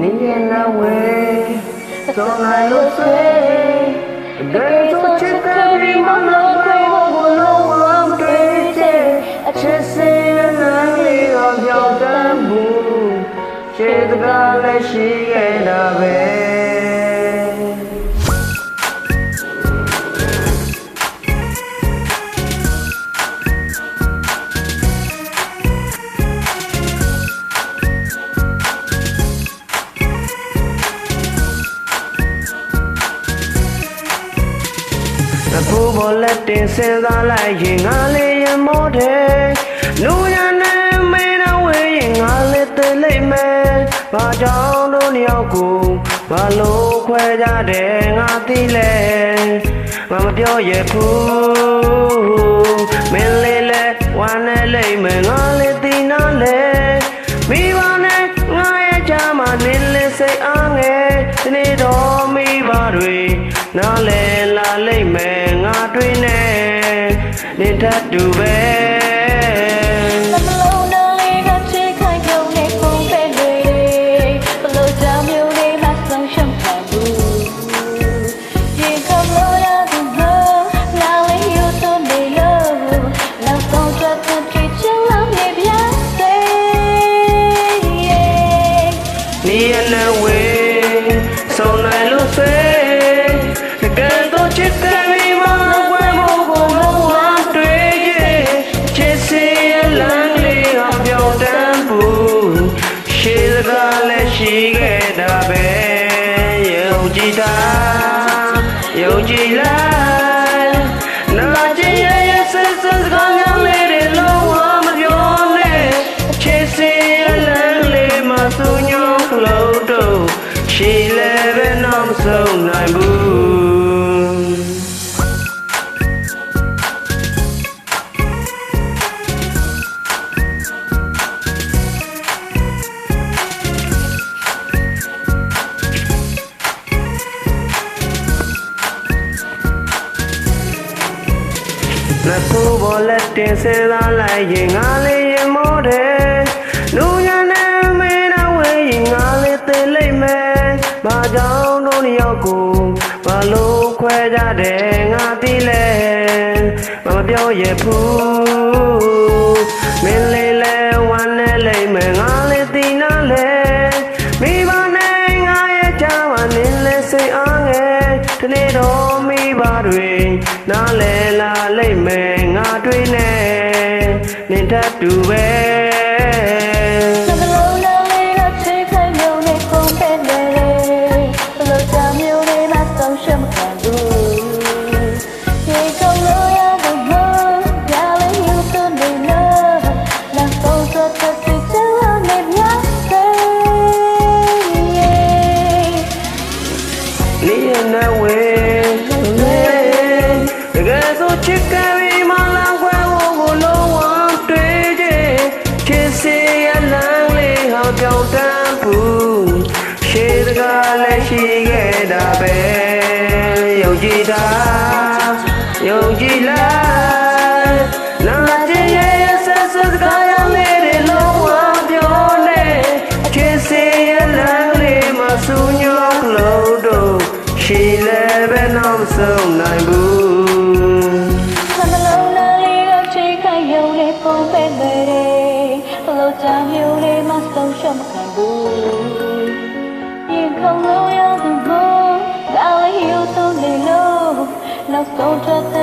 你也那位，从来有谁？对错却隔壁忙了归我不能忘对接，却谁的能力和挑战不，谁的刚来是给那呗。 အဖိုးပေါ်လက်တင်စဉ်းစားလိုက်ရင်ငါလေးရမောတယ်လူရနဲ့မေးတော့ဝေးရင်ငါလေးသိလိမ့်မယ်ဘာကြောင့်တို့နှစ်ယောက်ကိုဘာလို့ခွဲကြတယ်ငါသိလဲငါမပြောရဘူးမင်းလေးလဲဝမ်းနဲ့လိမ့်မယ်ငါလေးသိနာလဲ တွေ့နေနေတတ်တူပဲ 来是 လက်ကိုယ်ပေါ်လက်တင်စင်စားလိုက်ရင်ငါလေးရင်မောတယ်လူရနဲ့မင်းတော့ဝေးရင်ငါလေးသိလိမ့်မယ်ဘာကြောင့်တို့နှစ်ယောက်ကိုဘာလို့ခွဲကြတယ်ငါသိလဲမမပြောရဘူးမင်းလေး နားလဲလာလိမ့်မယ်ငါတွေ့နေနင်ထပ်တူပဲ လမ်းလေးဟာပြောင်းတန်းဖူးရှေးတကားလည်းရှိခဲ့တာပဲယုံကြည်တာယုံကြည်လား ဘလို့ကြောင့်မျိုးလေးမဆုံးရှုံးခံဘူးရင်ခုန်လို့ရသူမလာလေးယူတော့နေလို့နောက်ဆုံးချက်တဲ့ချစ်